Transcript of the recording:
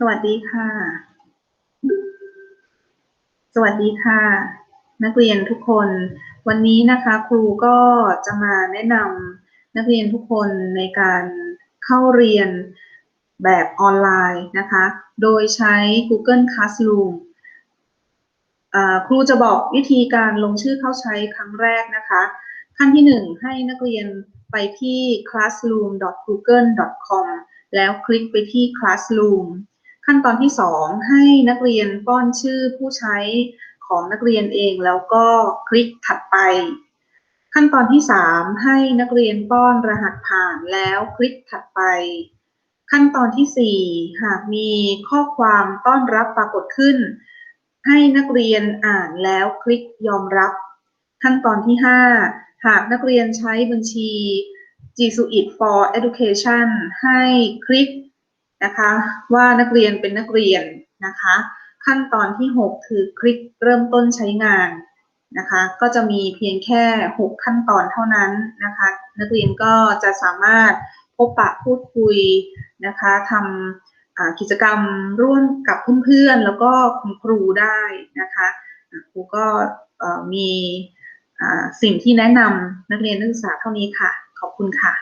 สวัสดีค่ะ สวัสดีค่ะ นักเรียนทุกคน วันนี้นะคะครูก็จะมาแนะนำนักเรียนทุกคนในการเข้าเรียนแบบออนไลน์นะคะ โดยใช้ Google Classroom อ่าครูจะบอกวิธีการลงชื่อเข้าใช้ครั้งแรกนะคะ ขั้นที่หนึ่งให้นักเรียนไปที่ classroom.google.com แล้วคลิกไปที่ classroom ขั้นตอนที่สองให้นักเรียนป้อนชื่อผู้ใช้ของนักเรียนเองแล้วก็คลิกถัดไป ขั้นตอนที่สามให้นักเรียนป้อนรหัสผ่านแล้วคลิกถัดไป ขั้นตอนที่สี่หากมีข้อความต้อนรับปรากฏขึ้น ให้นักเรียนอ่านแล้วคลิกยอมรับ ขั้นตอนที่ 5 หากนักเรียนใช้บัญชี G Suite for Education ให้คลิก นะคะ ว่านักเรียนเป็นนักเรียนนะคะ ขั้นตอนที่ 6 คือคลิกเริ่มต้นใช้งานนะคะ ก็จะมีเพียงแค่ 6 ขั้นตอนเท่านั้นนะคะ นักเรียนก็จะสามารถพบปะพูดคุยนะคะทำกิจกรรมร่วมกับเพื่อนๆ แล้วก็คุณครูได้นะคะครูก็มีสิ่งที่แนะนำนักเรียนนักศึกษาเท่านี้ค่ะ ขอบคุณค่ะ